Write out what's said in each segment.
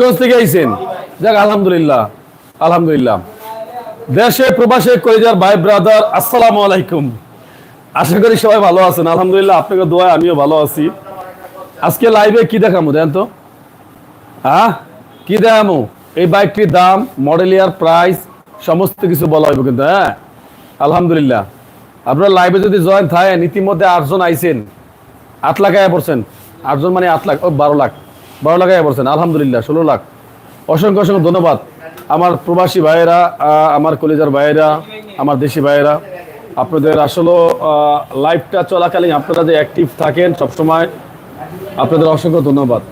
মানিকগঞ্জ থেকে আইছেন। যাক, আলহামদুলিল্লাহ আলহামদুলিল্লাহ। দেশে, প্রবাসে কলেজার ভাই ব্রাদার আসসালামু আলাইকুম। আশা করি সবাই ভালো আছেন। আলহামদুলিল্লাহ, আপনাকে দোয়ায় আমিও ভালো আছি। আজকে লাইভে কি দেখামো, দেন তো? হ্যাঁ কি দেখামো? এই বাইকটির দাম মডেল ইয়ার প্রাইস সমস্ত কিছু বলা হইব কিন্তু হ্যাঁ? আলহামদুলিল্লাহ। আপনারা লাইভে যদি জয়েন থাকেন, ইতিমধ্যে আটজন আইছেন। আট লাখ আয়া পড়ছেন। আটজন মানে আট লাখ, ও বারো লাখ। বারো লাখ পড়ছেন আলহামদুলিল্লাহ, ষোলো লাখ। অসংখ্য অসংখ্য ধন্যবাদ। আমার প্রবাসী ভাইয়েরা আমার কলেজার ভাইয়েরা, আমার দেশি ভাইয়েরা, আপনাদের আসলে লাইফটা চলাকালীন আপনারা যে অ্যাক্টিভ থাকেন সবসময়, আপনাদের অসংখ্য ধন্যবাদ।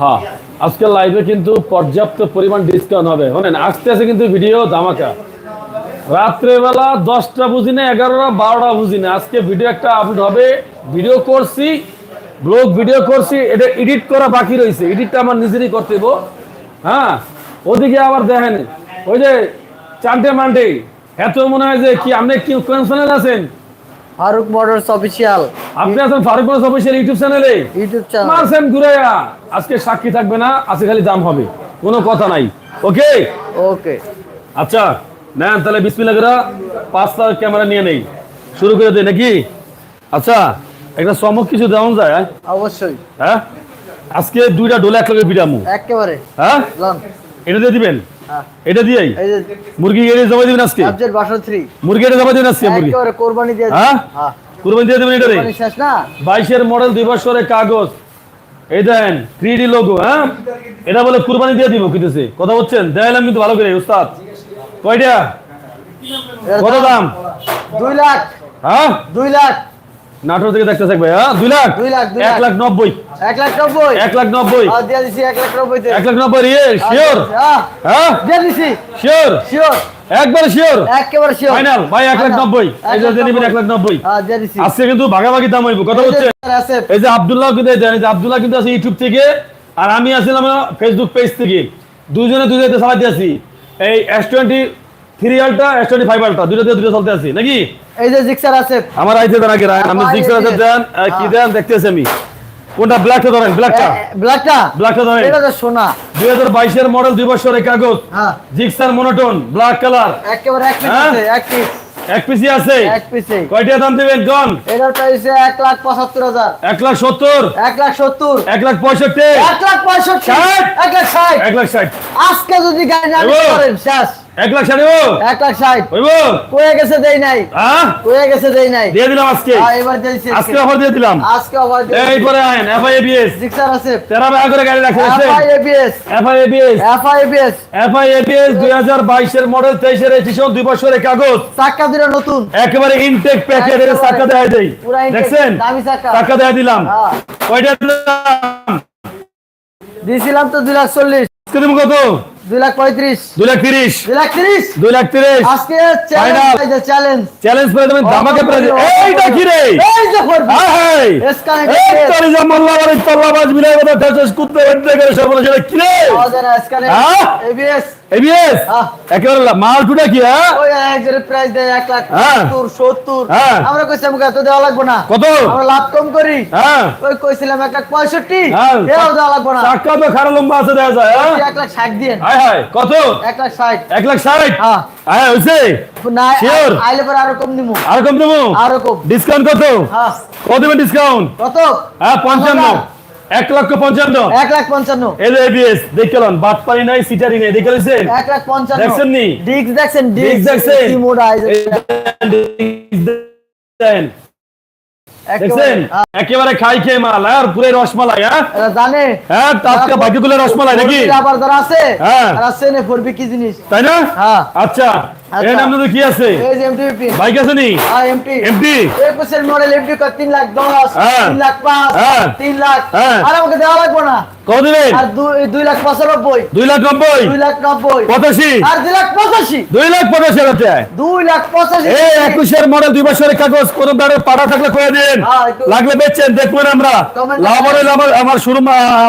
হ্যাঁ আজকে লাইভে কিন্তু পর্যাপ্ত পরিমাণ ডিসকাউন্ট হবে। শোনেন আসতে আসে কিন্তু ভিডিও ধামাকা। রাত্রেবেলা দশটা বুঝি না, এগারোটা বারোটা বুঝি না। আজকে ভিডিও একটা আপলোড হবে ভিডিও করছি ব্লগ ভিডিও করছি এটা এডিট করা বাকি রয়েছে এডিটটা আমার নিজেরই করতে হইব। হ্যাঁ? ওদিকে আবার দেখেন ওই যে চান্টে মান্টে এত মনে হয় যে কি আপনি কি কোন চ্যানেল আছেন? Faruk motors official. আপনি আছেন ফারুক অফিসিয়াল ইউটিউব চ্যানেলে? YouTube channel. মারছেন ঘুরাইয়া। আজকে সাক্ষী থাকবে না আজকে খালি দাম হবে। কোনো কথা নাই। ওকে? ওকে। আচ্ছা নেন তাহলে বিসমিল্লাহ করে পাঁচটা ক্যামেরা নিয়ে নেই। শুরু করে দিই নাকি? আচ্ছা। একটা চমক কিছু দেওয়া যায় হ্যাঁ? অবশ্যই। হ্যাঁ? আজকে দুইটা ডোলে এক লগে পিটামু একেবারে। হ্যাঁ? এটা দিয়ে দিবেন? হ্যাঁ। এটা দিয়েই? মুরগি জমা দিবেন আজকে? সাবজেক্ট বাসন থ্রি মুরগি জমা দিবেন আজকে মুরগি? একেবারে কোরবানি দিয়ে হ্যাঁ? হ্যাঁ। কুরবানি দিয়ে দেবেন শেষ না? বাইশের মডেল দুই বছরের কাগজ। এই দেন থ্রি ডি লোগো হ্যাঁ? এটা বলে কুরবানি দিয়ে দিব কিতেছে কথা বলছেন? দেখালাম কিন্তু ভালো করে উস্তাদ। কয়টা? কত দাম? দুই লাখ। হ্যাঁ? দুই লাখ। নাটোর থেকে দেখতে থাকবে হ্যাঁ? দুই লাখ? দুই লাখ, এক লাখ। নব্বই। এক লাখ নব্বই? এক লাখ নব্বই। দিয়ে দিছি এক লাখ নব্বই এক লাখ নব্বই রে শিওর? হ্যাঁ। হ্যাঁ? দিয়ে দিছি। শিওর? শিওর। একবার শিওর? একেবারে শিওর। ফাইনাল ভাই এক লাখ নব্বই। এই যে নিবেন এক লাখ নব্বই। হ্যাঁ আজকে কিন্তু ভাগাভাগি দাম হইব কথা হচ্ছে। আছে। এই যে আব্দুল্লাহ কিন্তু এই যে আব্দুল্লাহ কিন্তু আছে ইউটিউব থেকে আর আমি আছিলাম ফেসবুক পেজ থেকে। দুজনে দুজনে চালাতে আছি। এই এস টোয়েন্টি থ্রি আলটা এস টোয়েন্টি ফাইভ আলটা দুটো দিয়ে দুটো চলতে আছি নাকি? এই যে জিক্সার আছে। আমার আইতে দেন আগে আমার সিক্স আছে দেন। কি দেন দেখতেছি আমি। কোনটা ব্ল্যাকটা ধরেন ব্ল্যাকটা ব্ল্যাকটা ব্ল্যাকটা ধরেন। এটা তো সোনা। দুই হাজার বাইশের মডেল দুই বছরের কাগজ। হ্যাঁ। জিক্সার মনোটন ব্ল্যাক কালার একেবারে এক পিস হ্যাঁ? আছে এক পিস এক পিসি আছে। এক পিসে কয়টা দাম দিবেন গন এটার প্রাইস লাখ হাজার। এক লাখ সত্তর? এক লাখ সত্তর। এক লাখ পঁয়ষট্টি? এক লাখ পঁয়ষট্টি। ষাট। এক লাখ ষাট। এক লাখ ষাট। আজকে যদি গাড়ি না পারেন শেষ। এক লাখ ষাট? এক লাখ ষাট। হইব? কয়ে গেছে দেই নাই। হ্যাঁ? কয়ে গেছে দেই নাই। দিয়ে দিলাম আজকে। এবার দিয়েছি আজকে। অফার দিয়ে দিলাম। আজকে আবার এই পরে আইন এফআই এবিএস জিক্সার আছে। তেরো টাকা করে গাড়ি রাখছে FI ABS FI ABS FI ABS FI ABS দুই হাজার বাইশের মডেল তেইশের রেজিস্ট্রেশন দুই বছরের কাগজ। চাক্কা দুটো নতুন। একেবারে ইনটেক এর একেবারে। চাকা দেয় দেই। দেখছেন? দামি চাকা। চাকা দেয় দিলাম। হ্যাঁ। কয়টা দিলাম? দিয়েছিলাম তো দুই লাখ চল্লিশ। আজকে দিব কত? দুই লাখ পঁয়ত্রিশ। দুই লাখ তিরিশ। দুই লাখ তিরিশ? দুই লাখ তিরিশ। আজকে চ্যালেঞ্জ চ্যালেঞ্জ করে দেবেন ধামাকে প্রাইজ এইটা কি রে? এই যে করবি হাই হাই এই তোর যে মোল্লা বাড়ি তল্লা মিলাই কথা ঠেসেস কুত্তে বেঁধে করে সব বলে সেটা কি রে? এবিএস এবিএস হ্যাঁ। একেবারে মাল টুটা কি হ্যাঁ? ওই একজনের প্রাইস দেয় এক লাখ হ্যাঁ। সত্তর সত্তর। আমরা কইছিলাম এত দেওয়া লাগবে না। কত? আমরা লাভ কম করি। ওই কইছিলাম এক লাখ পঁয়ষট্টি। দেওয়া লাগবে না। চাক্কা তো খারাপ লম্বা আছে যায় হ্যাঁ? লাখ হাই হাই কত? লাখ ষাট। এক লাখ হ্যাঁ। হ্যাঁ না আইলে পরে আরও কম আর কম আরও কম। ডিসকাউন্ট কত? হ্যাঁ। কত দেবেন ডিসকাউন্ট কত? হ্যাঁ পঞ্চান্ন। এক লক্ষ পঞ্চান্ন এক লাখ পঞ্চান্ন দেখলাম বাদ পারি নাই সিটারি নাই দেখে লিছেন এক লাখ পঞ্চান্ন দেখছেন নি? ডিক্স দেখছেন ডিক্স দেখছেন? কি মোড় আইছে দেখছেন দেখছেন একেবারে খাই খেয়ে মাল আর পুরো রসমালাই হ্যাঁ জানে হ্যাঁ টাটকা বাকিগুলো রসমালাই নাকি আবার যারা আছে হ্যাঁ। ফোরবি কি জিনিস তাই না হ্যাঁ। আচ্ছা। এর নাম তো কি আছে? এই এমটি বাইক আছে নি? আর এমটি এমটি একুশের মডেল এমটি কত তিন লাখ দশ হ্যাঁ। তিন লাখ পাঁচ হ্যাঁ। তিন লাখ। হ্যাঁ। আর আমাকে দেওয়া লাগবে না। কত দিবেন? আর দুই দুই লাখ পঁচানব্বই। দুই লাখ নব্বই? দুই লাখ নব্বই। পঁচাশি? আর দুই লাখ পঁচাশি। দুই লাখ পঁচাশি হাজার টাকা দুই লাখ পঁচাশি। এই একুশের মডেল দুই বছরের কাগজ কোন দাঁড়ের পাড়া থাকলে কয়ে দিন। হ্যাঁ, লাগলে বেচছেন দেখবেন আমরা। লাভ হলে আমার আমার শুরু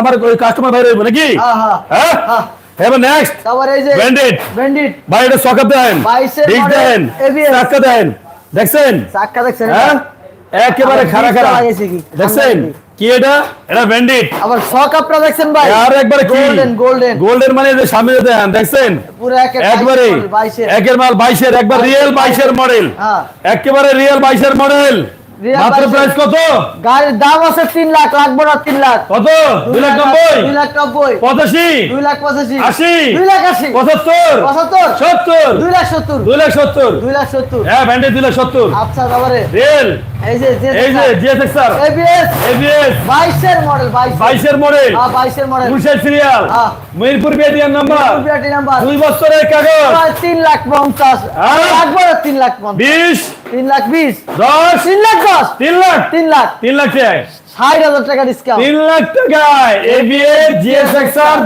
আমার কাস্টমার বাইরে হইবো নাকি? হ্যাঁ, হ্যাঁ। হ্যাঁ হ্যাঁ। এবার নেক্সট তারপর এই যে ব্র্যান্ডেড ব্যান্ডিট ভাই এটা সকাপ দেন দেন দেখছেন? দেখছেন হ্যাঁ? একেবারে আবার খাড়া? দেখছেন? কি এটা? এটা ব্যান্ডিট আবার শক আপনারা দেখছেন ভাই? আর একবারে কি? গোল্ডেন গোল্ডেন গোল্ডেন মানে যে সামনে দেখেন দেখছেন? পুরো একে একবারে একের মাল বাইশের একবার রিয়েল বাইশের মডেল হ্যাঁ। একেবারে রিয়েল বাইশের মডেল Real মাত্র প্রাইস কত? গাড়ির দাম আছে তিন লাখ লাগবো না তিন লাখ। কত? দুই লাখ নব্বই? দুই লাখ নব্বই। পঁচাশি? দুই লাখ পঁচাশি। আশি? দুই লাখ আশি। পঁচাত্তর? পঁচাত্তর। সত্তর? দুই লাখ সত্তর। দুই লাখ সত্তর? দুই লাখ সত্তর। হ্যাঁ ব্যান্ডেজ দুই লাখ সত্তর। আচ্ছা তারপরে? রিয়েল এই যে জিএসএক্স স্যার এবিএস এবিএস বাইশের মডেল বাইশ বাইশের মডেল হ্যাঁ বাইশের মডেল পুলিশের সিরিয়াল হ্যাঁ। মিরপুর বেদিয়ার নাম্বার রুপিয়াটি নাম্বার দুই বছরের কাগজ। প্রায় তিন লাখ পঞ্চাশ। হ্যাঁ। লাগবে না তিন লাখ পঞ্চাশ। বিশ। তিন লাখ বিশ। দশ। তিন লাখ দশ। তিন লাখ। তিন লাখ। তিন লাখ টাকা ষাট হাজার টাকা ডিসকাউন্ট তিন লাখ টাকায়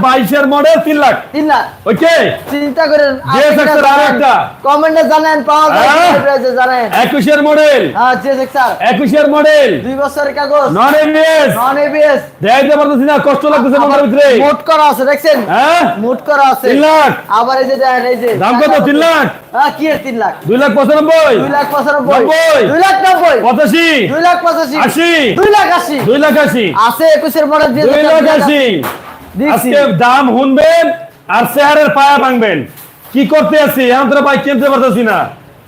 বাইশের মডেল তিন লাখ। তিন লাখ। ওকে চিন্তা করেন GSX এর একটা। কমেন্টে জানেন পাওয়া যায় হ্যাঁ। জানেন। একুশের মডেল হ্যাঁ জিএসএক্স একুশের মডেল দুই বছরের কাগজ। নন এবিএস নন এবিএস দেখাইতে পারতেছি না কষ্ট লাগতেছে মনের ভিতরে। মোট করা আছে দেখছেন? হ্যাঁ? মোট করা আছে। তিন লাখ। আবার এই যে দেখেন এই যে। দাম কত? তিন লাখ? হ্যাঁ কি এর তিন লাখ? দুই লাখ পঁচানব্বই। দুই লাখ পঁচানব্বই। নব্বই। দুই লাখ নব্বই। পঁচাশি। দুই লাখ পঁচাশি। আশি। দুই লাখ আশি। দুই লাখ আশি আছে একুশের মডেল দুই লাখ আশি আজকে দাম আর চেহারের পায়া ভাঙবেন। কি করতে আছি? এখন তোরা বাইক কিনতে পারতেছি না।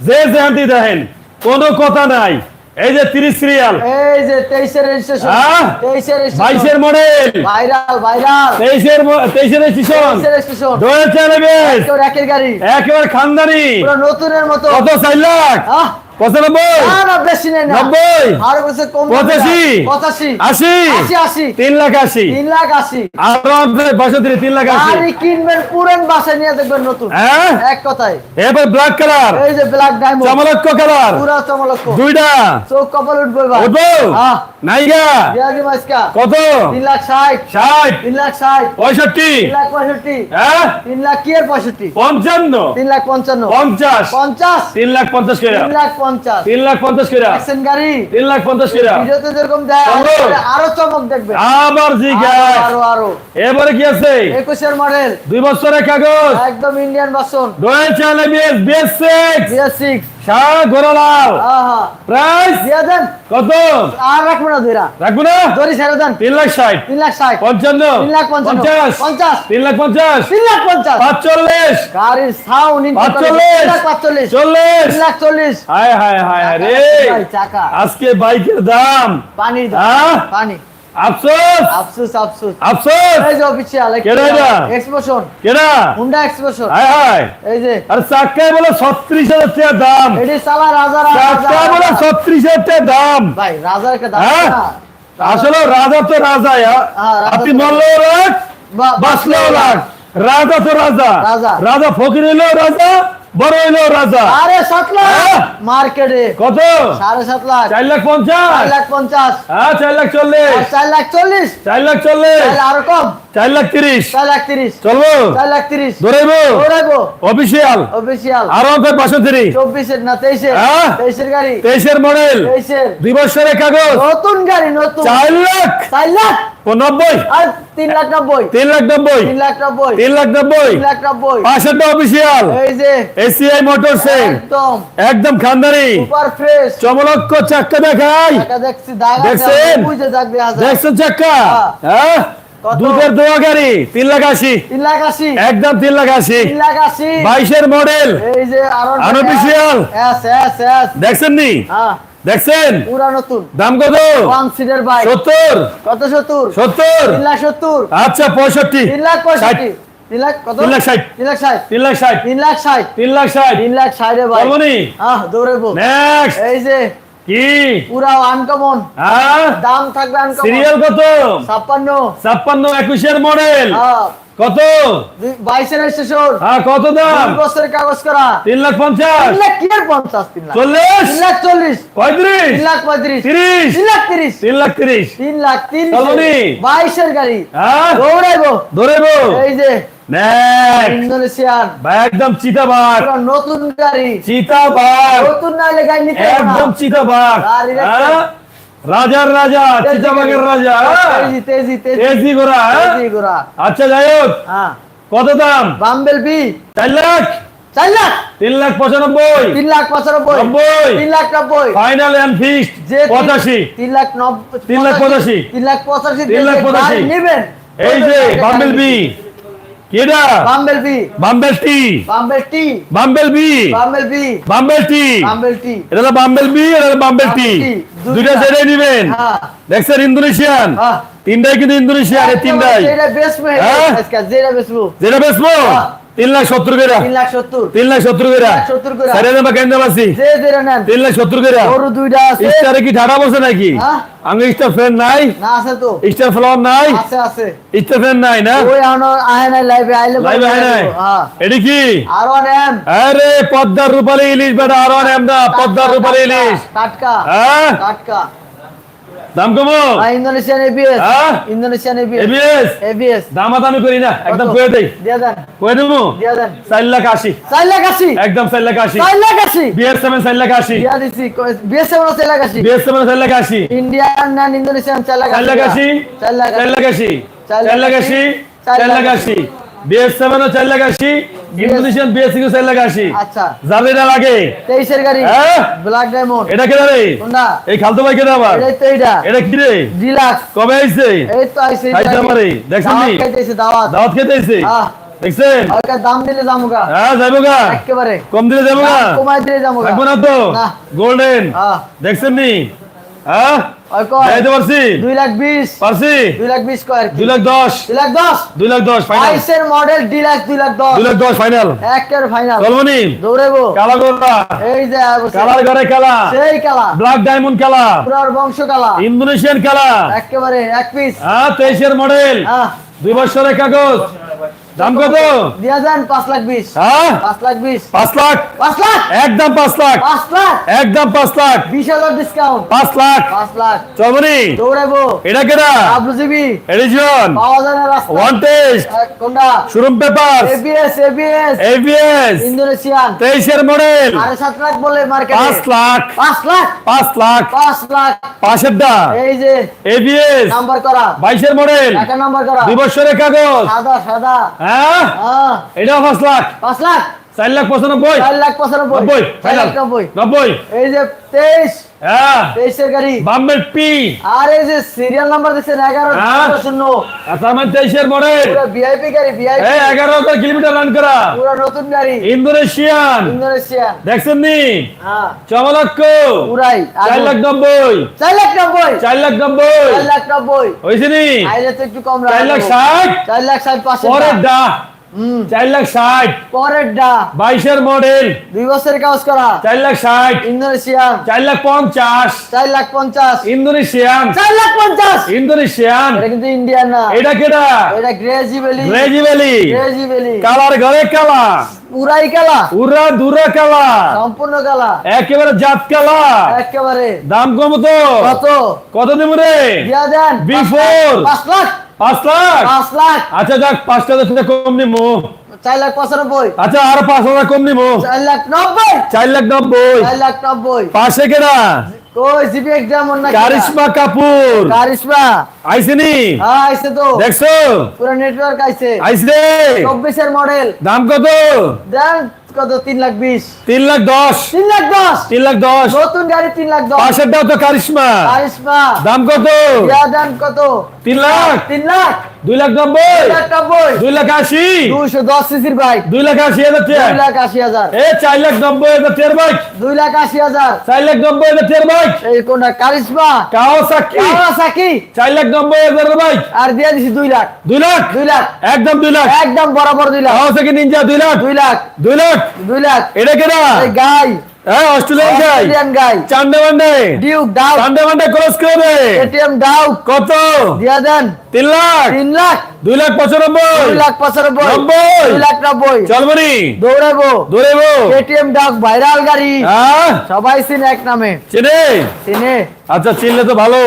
যে যেহান্তি দেখেন কোনো কথা নাই। এই যে তিরিশ সিরিয়াল এই যে তেইশের রেজিস্ট্রেশন হ্যাঁ? তেইশের বাইশের মডেল ভাইরাল ভাইরাল। তেইশের তেইশের রেজিস্ট্রেশন ডোয়েল কেউ একের গাড়ি। একেবারে খানদানি। পুরো নতুনের মতো। কত চার লাখ? আহ, কিনবেন পুরান বাসায় নিয়ে দেখবেন নতুন হ্যাঁ এক কথায় এবার ব্ল্যাক কালার এই যে ব্ল্যাক ডায়মন্ড চমলক্ষ কালার পুরা চমলক্ষ দুইটা চোখ কপাল উঠবে উঠবো হ্যাঁ নাইগা বিয়াজি মাসকা কত তিন লাখ ষাট ষাট তিন লাখ ষাট পঁয়ষট্টি তিন লাখ পঁয়ষট্টি হ্যাঁ তিন লাখ কি এর পঁয়ষট্টি পঞ্চান্ন তিন লাখ পঞ্চান্ন পঞ্চাশ পঞ্চাশ তিন লাখ পঞ্চাশ কেরা তিন লাখ পঞ্চাশ। তিন লাখ পঞ্চাশ কেরা অ্যাকশন গাড়ি? তিন লাখ পঞ্চাশ কেরা ভিডিওতে যেরকম দেয় আরও চমক দেখবে আবার জি আরও, আরও এবারে কি আছে? একুশের মডেল দুই বছরের কাগজ। একদম ইন্ডিয়ান বাসন রয়েল চ্যালেঞ্জ বিএস সিক্স বিয়ার সিক্স শাহ গোরালাল। প্রাইস দিয়ে দেন। কত? আর রাখব না ধীরা রাখব না? দড়ি ছেড়ে দেন। তিন লাখ ষাট। তিন লাখ ষাট। পঞ্চান্ন। তিন লাখ পঞ্চাশ। পঞ্চাশ। তিন লাখ পঞ্চাশ। তিন লাখ পঞ্চাশ। পাঁচচল্লিশ। গাড়ির সাউন্ড পাঁচচল্লিশ। পাঁচচল্লিশ। চল্লিশ। তিন লাখ চল্লিশ। হায় হায় হায় রে। চাকা আজকে বাইকের দাম। পানির দাম, হ্যাঁ? পানি। আফসোস! আফসোস আফসোস। আফসোস! এই যে অফিসিয়াল কেডা এটা? এক্সপ্রেশন কেনা হুন্ডা এক্সপ্রেশন এই যে। আর চাক্কায় বলে ছত্রিশ হাজার টাকা দাম। এটি চালা রাজা চাক্কা বলে রাজা ছত্রিশ হাজার টাকা দাম। ভাই রাজার একটা দাম? না আসলে রাজা তো রাজা আপনি মরলেও রাখ বাঁচলেও রাখ রাজা তো রাজা। রাজা। রাজা ফকির হইলেও রাজা। বড় হইলেও রাজা। আরে সাত লাখ। হ্যাঁ? মার্কেটে। কত? সাড়ে সাত লাখ। চার লাখ পঞ্চাশ। চার লাখ পঞ্চাশ। হ্যাঁ চার লাখ চল্লিশ। চার লাখ চল্লিশ। চার লাখ চল্লিশ। আরও কম। চার লাখ তিরিশ। চার লাখ তিরিশ। চলবো? চার লাখ তিরিশ। ধরেব দৌড়াইবো। অফিসিয়াল? অফিসিয়াল। আরও আপনার বাসন্তী চব্বিশের না তেইশের। হ্যাঁ? তেইশের গাড়ি। তেইশের মডেল। তেইশের। দুই বছরের কাগজ। নতুন গাড়ি নতুন। চার লাখ। চার লাখ। নব্বই আর তিন লাখ নব্বই। তিন লাখ নব্বই। তিন লাখ নব্বই। তিন লাখ নব্বই। লাখ নব্বই। পাঁচশোটা অফিসিয়াল। এই যে। এসিআই মোটরস একদম। একদম খানদারি সুপার ফ্রেশ। চমলক্ষ চাক্কা দেখাই। দেখছি দাগ আছে দেখছেন? দেখছেন চাক্কা? হ্যাঁ। কত? দুধের দোয়া গাড়ি তিন লাখ আশি তিন লাখ আশি একদম তিন লাখ আশি তিন লাখ আশি বাইশের মডেল এই যে এস দেখছেন নি হ্যাঁ দেখছেন পুরা নতুন দাম কত ওয়ান সিটের বাইক সত্তর কত সত্তর সত্তর তিন লাখ সত্তর আচ্ছা পঁয়ষট্টি তিন লাখ পঁয়ষট্টি তিন লাখ কত তিন লাখ ষাট। তিন লাখ ষাট তিন লাখ ষাট তিন লাখ ষাট তিন লাখ ষাট তিন লাখ ষাটে ভাই নেক্সট এই যে কি? পুরা আনকমন হ্যাঁ? দাম থাকবে আনকমন সিরিয়াল কত? ছাপ্পান্ন। ছাপ্পান্ন একুশের মডেল কত? দুই- বাইশের স্টেশন হ্যাঁ কত দাম? বছরের কাগজ করা। তিন লাখ পঞ্চাশ। তিন লাখ কি আর পঞ্চাশ? তিন লাখ। চল্লিশ? তিন লাখ চল্লিশ। পঁয়ত্রিশ? তিন লাখ পঁয়ত্রিশ। তিরিশ? তিন লাখ তিরিশ। তিন লাখ তিরিশ। তিন লাখ তিন চলনি। বাইশের গাড়ি। হ্যাঁ? দৌড়াইবো। ধরেব এই যে ইন্দোনেশিয়ান। ভাই একদম নতুন গাড়ি। চিতাবাঘ। নতুন না হলে গাড়ি নিতে একদম গাড়ি হ্যাঁ? রাজার রাজা গাড়ি। রাজা হ্যাঁ? তেজি তেজি তেজি। তেজি হ্যাঁ? আচ্ছা যাই হোক। হ্যাঁ। কত দাম? Bumblebee. চার লাখ। চার লাখ। তিন লাখ পঁচানব্বই। তিন লাখ পঁচানব্বই। নব্বই। তিন লাখ নব্বই। ফাইনাল এন্ড ফিক্সড পঁচাশি। তিন লাখ নব্বই তিন লাখ পঁচাশি। তিন লাখ পঁচাশি তিন লাখ পঁচাশি। নেবেন এই যে বাম্বেল বি। কেডা? Bumblebee bumble T. Bumble T. Bumblebee bumblebee bumble T. Bumble T. এটা হলো বাম্বেল বি এটা হলো বাম্বেল টি। দুইটা। হ্যাঁ। দেখছেন ইন্দোনেশিয়ান? হ্যাঁ। তিনটাই কিন্তু ইন্দোনেশিয়ান এই তিনটাই। যেটা বেচবো হ্যাঁ? যেটা বেসবো যেটা। তিন লাখ সত্তর করে। তিন লাখ সত্তর। তিন লাখ সত্তর করে। করে। তিন লাখ সত্তর করে। গরু দুইটা আছে। কি ঠাড়া বসে নাকি। আমি স্টার ফ্যান নাই। না আছে তো। স্টার ফ্লাওয়ার নাই। আছে আছে। স্টার ফ্যান নাই না? ওই আহে নাই লাইভে আইলে লাইভ। হয় নাই? এটি কি? আরও পদ্মার রূপালী ইলিশ বেটা আরও নেম না পদ্মার রূপালী ইলিশ। টাটকা হ্যাঁ? টাটকা। দাম কমো ইন্দোনেশিয়ান এবিএস হ্যাঁ? ইন্দোনেশিয়ান এবিএস এবিএস এবিএস দামাদামি করি না একদম কয়ে দেই দিয়ে দেন কয়ে দেবো দিয়ে দেন চার লাখ আশি চার লাখ আশি একদম চার লাখ আশি চার লাখ আশি বিএস সেভেন চার লাখ আশি দিয়া দিছি বিএস সেভেন চার লাখ আশি বিএস সেভেন চার লাখ আশি ইন্ডিয়ান নেন ইন্দোনেশিয়ান চার লাখ চার লাখ আশি চার লাখ চার লাখ আশি চার চার লাখ লাখ আশি চার চার লাখ লাখ আশি বিএস সেভেন চার লাখ আশি ইন্দোনেশিয়ান বিএস সিক্স চার লাখ আশি। আচ্ছা। যার এটা লাগে? তেইশের গাড়ি? ব্ল্যাক ডায়মন্ড এটা কেনা রে? কোনটা? এই খালতো ভাই কেনা আবার? এইটা। এটা কি রে? ডিলাক্স কবে আইছে? এই তো আইছে খাইতে আমারে, দেখছেন নি? দাওয়াত দাওয়াত। দাওয়াত খেতে আইছে দেখছেন? দাম দিলে যামুগা। হ্যাঁ একেবারে। কম দিলে যাব গা কমাই দিলে যামুগা। থাকব না তো? না। গোল্ডেন হ্যাঁ দেখছেন নি? হ্যাঁ যাইতে পারছি। দুই লাখ পারছি। লাখ বিশ কয় দুই লাখ লাখ লাখ ফাইনাল বাইশের মডেল ডিলাক্স লাখ দশ। দুই লাখ দশ ফাইনাল একের ফাইনাল চলবনি? দৌড়েবো। কালা গোল্লা এই যে অবস্থা। কালার ঘরে খেলা। সেই কালা ব্ল্যাক ডায়মন্ড খেলা। পুরার বংশ কালা ইন্দোনেশিয়ান খেলা। একেবারে এক পিস হ্যাঁ তেইশের মডেল দুই বছরের কাগজ। দাম কত? দিয়া যান পাঁচ লাখ বিশ। হ্যাঁ? পাঁচ লাখ বিশ। পাঁচ লাখ? পাঁচ লাখ? একদম পাঁচ লাখ। পাঁচ লাখ? একদম পাঁচ লাখ। বিশ হাজার ডিসকাউন্ট পাঁচ লাখ। পাঁচ লাখ। চলবনি দৌড়াবো। এটা কেনা আবু এডিশন পাওয়া যায় না রাস্তা। ওয়ান টেস্ট কোনটা showroom paper ABS ABS ABS Indonesian তেইশের মডেল সাড়ে সাত লাখ বলে মার্কেটে পাঁচ লাখ। পাঁচ লাখ? পাঁচ লাখ। পাঁচ লাখ। পাশেরটা এই যে এবিএস নাম্বার করা। বাইশের মডেল একটা নাম্বার করা। দুই বছরের কাগজ। সাদা সাদা। হ্যাঁ? এটাও পাঁচ লাখ। পাঁচ লাখ? চার লাখ পঁচানব্বই। চার লাখ পঁচানব্বই। নব্বই। এই যে তেইশ। তেইশের গাড়ি। বাম্বের পি। আর এই যে সিরিয়াল নাম্বার দিচ্ছেন এগারো হ্যাঁ। শূন্য। তার মানে তেইশের মডেল ভিআইপি গাড়ি ভিআইপি এগারো হাজার কিলোমিটার রান করা। পুরো নতুন গাড়ি। ইন্দোনেশিয়ান। ইন্দোনেশিয়ান। দেখছেন নি? হ্যাঁ। চমলক্ষ পুরাই। চার লাখ নব্বই। চার লাখ নব্বই। চার লাখ নব্বই। চার লাখ নব্বই। হয়েছে নি? আইলে তো একটু কম চার লাখ। ষাট। চার লাখ ষাট পরের ডা হুম চার লাখ ষাট। পরের ডা বাইশের মডেল। দুই বছরের কাজ করা। চার লাখ ষাট। ইন্দোনেশিয়ান। চার লাখ পঞ্চাশ। চার লাখ পঞ্চাশ। ইন্দোনেশিয়ান। চার লাখ পঞ্চাশ। ইন্দোনেশিয়ান। এটা কিন্তু ইন্ডিয়ান না। এটা কেটা এটা গ্রেজি বেলি রেজি ভ্যালি গ্রেজি বেলি কালার ঘরে কালা। পুরাই কালা। উরা দুরা কালা। সম্পূর্ণ কালা। একেবারে জাত কালা। একেবারে। দাম কম তো কত? কত দেবো রে? দিয়া দেন। Before. পাঁচ লাখ। পাঁচ লাখ? পাঁচ লাখ। আচ্ছা যাক দশ টাকা কম নিবো চার লাখ পঁচানব্বই। আচ্ছা আর পাঁচ হাজার কম নিবো চার লাখ নব্বই। চার লাখ নব্বই। চার লাখ নব্বই। পাশে কেনা কারিশমা কাপুর। কারিশমা। আইসিনি হ্যাঁ আইছে তো। দেখছ? পুরো নেটওয়ার্ক আইছে। আইসে চব্বিশের মডেল দাম কত? দেন কত? তিন লাখ বিশ। তিন লাখ দশ। তিন লাখ দশ? তিন লাখ দশ। নতুন গাড়ি তিন লাখ দশ। পাশের দাও তো কারিশমা। কারিশমা। দাম কত? দেন কত? তিন লাখ। তিন লাখ। দুই লাখ নব্বই। দুই লাখ আশি। দুইশো দশ সিসির বাইক। দুই লাখ আশি হাজার দুই লাখ আশি হাজার। এ চার লাখ নব্বই হাজার তের বাইক। দুই লাখ আশি হাজার। চার লাখ নব্বই হাজার তের বাইক। এই কোনটা? কারিশমা? কাওয়াসাকি। কাওয়াসাকি? চার লাখ নব্বই হাজার বাইক। আর দিয়ে দিছি দুই লাখ। দুই লাখ? দুই লাখ। একদম দুই লাখ। একদম বরাবর দুই লাখ। কাওয়াসাকি নিনজা দুই লাখ। দুই লাখ। দুই লাখ। লাখ। এটা গাই। হ্যাঁ অস্ট্রেলিয়ান গাই। Australian guy. চান্ডে মান্ডে ডিউক ডাউ চান্ডে মান্ডে ক্রস করে এটিএম ডাউ কত? দিয়া দেন। তিন লাখ। লাখ। লাখ চলবনি দৌড়াবো। দৌড়েবো। এটিএম ডাক ভাইরাল গাড়ি। হ্যাঁ। সবাই চিনে এক নামে। চিনে? চিনে। আচ্ছা চিনলে তো ভালো।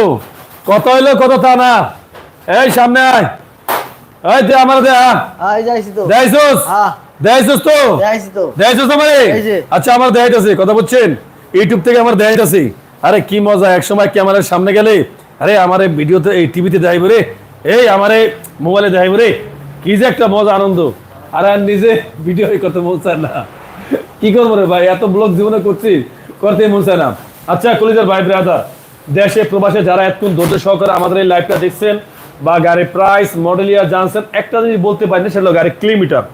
কত হইল কত তা না? এই সামনে আয়। এই আমার দে হ্যাঁ। যাইছি তো। হ্যাঁ। দেখাইছোস তো দেখাইছোস যে। আচ্ছা আমার কথা বুঝছেন? ইউটিউব থেকে আমার আরে কি মজা এক সময় ক্যামেরার সামনে গেলে আরে আমার এই ভিডিওতে এই টিভিতে দেখাইব রে এই আমার মোবাইলে দেখাইব রে কি যে একটা মজা আনন্দ। আর আর নিজে ভিডিও মজা না। কি করব রে ভাই এত ব্লগ জীবনে করছি করতে মন চায় না। আচ্ছা কলিজার ভাই ব্রাদার দেশে প্রবাসে যারা এতক্ষণ ধৈর্য সহকারে আমাদের এই লাইভটা দেখছেন বা গাড়ির প্রাইস মডেলিয়া জানছেন একটা জিনিস বলতে পারি না সেটা হলো গাড়ির কিলোমিটার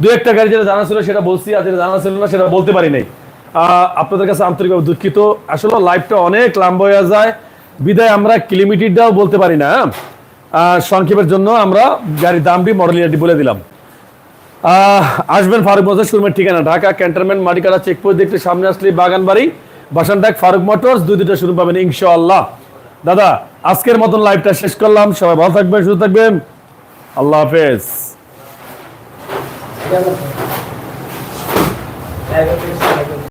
দু একটা গাড়ি যেটা জানা ছিল, সেটা বলছি, আর যেটা জানা ছিল না, সেটা বলতে পারি নাই। আপনাদের কাছে আন্তরিকভাবে দুঃখিত। আসলে লাইফটা অনেক লম্বা হয়ে যায়। বিদায় আমরা কিলোমিটারটাও বলতে পারি না হ্যাঁ? সংক্ষেপের জন্য আমরা গাড়ির দামটি মডেল ইয়ারটি বলে দিলাম। আসবেন ফারুক মোটরস শোরুমের ঠিকানা, ঢাকা, ক্যান্টনমেন্ট, মাটিকাটা চেকপোস্ট দেখতে সামনে আসলে বাগানবাড়ি বাসানটাক ফারুক মোটরস, দুই দুটো শুরু পাবেন ইনশাআল্লাহ। দাদা, আজকের মতন লাইভটা শেষ করলাম। সবাই ভালো থাকবেন, সুস্থ থাকবেন। আল্লাহ হাফেজ। Yeah,